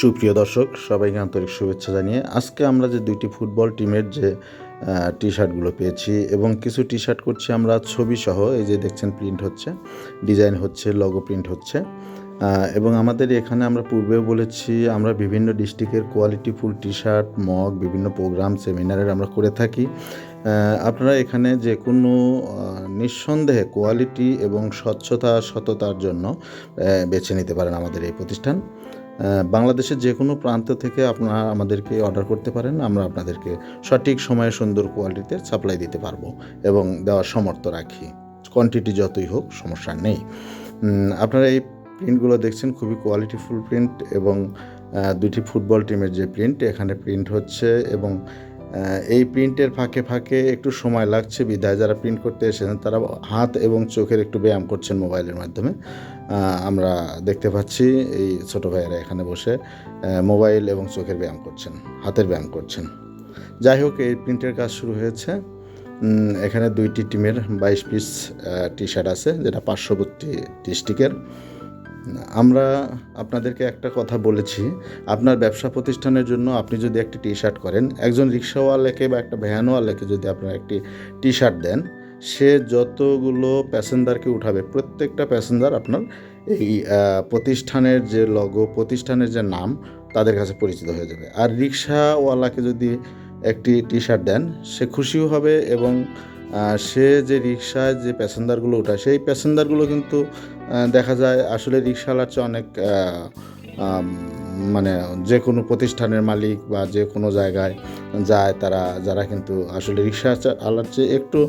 সুপ্রিয় দর্শক, সবাইকে আন্তরিক শুভেচ্ছা জানিয়ে আজকে আমরা যে দুইটি ফুটবল টিমের যে টি শার্টগুলো পেয়েছি এবং কিছু টি শার্ট করছি আমরা ছবি সহ এই যে দেখছেন প্রিন্ট হচ্ছে ডিজাইন হচ্ছে লগো প্রিন্ট হচ্ছে এবং আমাদের এখানে আমরা পূর্বেও বলেছি আমরা বিভিন্ন ডিস্ট্রিক্টের quality full T shirt mug বিভিন্ন প্রোগ্রাম সেমিনারের আমরা করে থাকি। আপনারা এখানে যে কোনো নিঃসন্দেহে কোয়ালিটি এবং স্বচ্ছতা, সততার জন্য বেছে নিতে পারেন আমাদের এই প্রতিষ্ঠান। বাংলাদেশের যে কোনো প্রান্ত থেকে আপনারা আমাদেরকে অর্ডার করতে পারেন, আমরা আপনাদেরকে সঠিক সময়ে সুন্দর কোয়ালিটিতে সাপ্লাই দিতে পারব এবং দেওয়ার সমর্থ রাখি। কোয়ান্টিটি যতই হোক, সমস্যা নেই। আপনারা এই প্রিন্টগুলো দেখছেন, খুবই কোয়ালিটিফুল প্রিন্ট এবং দুটি ফুটবল টিমের যে প্রিন্ট এখানে প্রিন্ট হচ্ছে এবং এই প্রিন্টের ফাঁকে ফাঁকে একটু সময় লাগছে। বিদায় যারা প্রিন্ট করতে এসেছেন, তারা হাত এবং চোখের একটু ব্যায়াম করছেন মোবাইলের মাধ্যমে। আমরা দেখতে পাচ্ছি এই ছোটো ভাইয়েরা এখানে বসে মোবাইল এবং চোখের ব্যায়াম করছেন, হাতের ব্যায়াম করছেন। যাই হোক, এই প্রিন্টের কাজ শুরু হয়েছে। এখানে দুইটি টিমের বাইশ পিস টি শার্ট আছে, যেটা পার্শ্ববর্তী ডিস্ট্রিক্টের। আমরা আপনাদেরকে একটা কথা বলেছি, আপনার ব্যবসা প্রতিষ্ঠানের জন্য আপনি যদি একটি টি শার্ট করেন, একজন রিক্সাওয়ালাকে বা একটা ভ্যানওয়ালাকে যদি আপনারা একটি টি শার্ট দেন, সে যতগুলো প্যাসেঞ্জারকে উঠাবে, প্রত্যেকটা প্যাসেঞ্জার আপনার এই প্রতিষ্ঠানের যে লগো প্রতিষ্ঠানের যে নাম, তাদের কাছে পরিচিত হয়ে যাবে। আর রিক্সাওয়ালাকে যদি একটি টি শার্ট দেন, সে খুশিও হবে এবং সে যে রিক্সায় যে প্যাসেঞ্জারগুলো ওঠায়, সেই প্যাসেঞ্জারগুলো কিন্তু দেখা যায় আসলে রিক্সাওয়ালার চেয়ে অনেক মানে যে কোনো প্রতিষ্ঠানের মালিক বা যে কোনো জায়গায় যায় তারা, যারা কিন্তু আসলে রিক্সা আলার চেয়ে একটু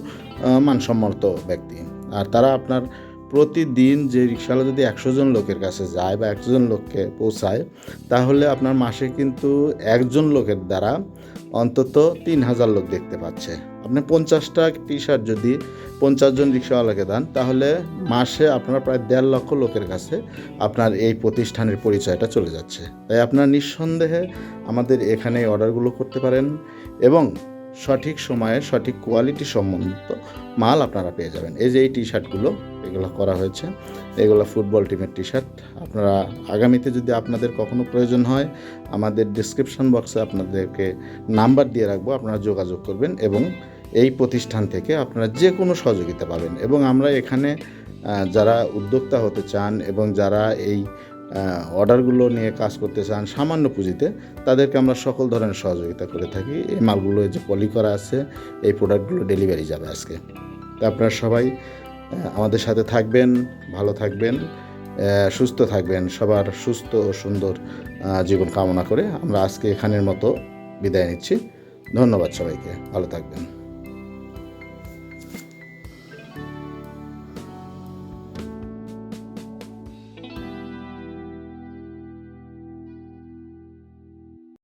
মানসম্মত ব্যক্তি। আর তারা আপনার প্রতিদিন যে রিক্সাওয়ালা যদি একশো জন লোকের কাছে যায় বা একশো জন লোককে পৌঁছায়, তাহলে আপনার মাসে কিন্তু একজন লোকের দ্বারা অন্তত তিন হাজার লোক দেখতে পাচ্ছে। আপনি পঞ্চাশটা টি শার্ট যদি পঞ্চাশ জন রিক্সাওয়ালাকে দেন, তাহলে মাসে আপনার প্রায় দেড় লক্ষ লোকের কাছে আপনার এই প্রতিষ্ঠানের পরিচয়টা চলে যাচ্ছে। তাই আপনার নিঃসন্দেহে আমাদের এখানে অর্ডারগুলো করতে পারেন এবং সঠিক সময়ে সঠিক কোয়ালিটি সম্বন্ধিত মাল আপনারা পেয়ে যাবেন। এই যে এই টি শার্টগুলো এগুলো করা হয়েছে। এগুলো ফুটবল টিমের টি শার্ট আপনারা আগামীতে যদি আপনাদের কখনো প্রয়োজন হয়, আমাদের ডিসক্রিপশন বক্সে আপনাদেরকে নাম্বার দিয়ে রাখব, আপনারা যোগাযোগ করবেন এবং এই প্রতিষ্ঠান থেকে আপনারা যে কোনো সহযোগিতা পাবেন। এবং আমরা এখানে যারা উদ্যোক্তা হতে চান এবং যারা এই অর্ডারগুলো নিয়ে কাজ করতে চান সামান্য পুঁজিতে, তাদেরকে আমরা সকল ধরনের সহযোগিতা করে থাকি। এই মালগুলো যে পলি করা আছে, এই প্রোডাক্টগুলো ডেলিভারি যাবে আজকে। তো আপনারা সবাই আমাদের সাথে থাকবেন, ভালো থাকবেন সুস্থ থাকবেন, সবার সুস্থ ও সুন্দর জীবন কামনা করে আমরা আজকে এখানের মতো বিদায় নিচ্ছি। ধন্যবাদ সবাইকে, ভালো থাকবেন।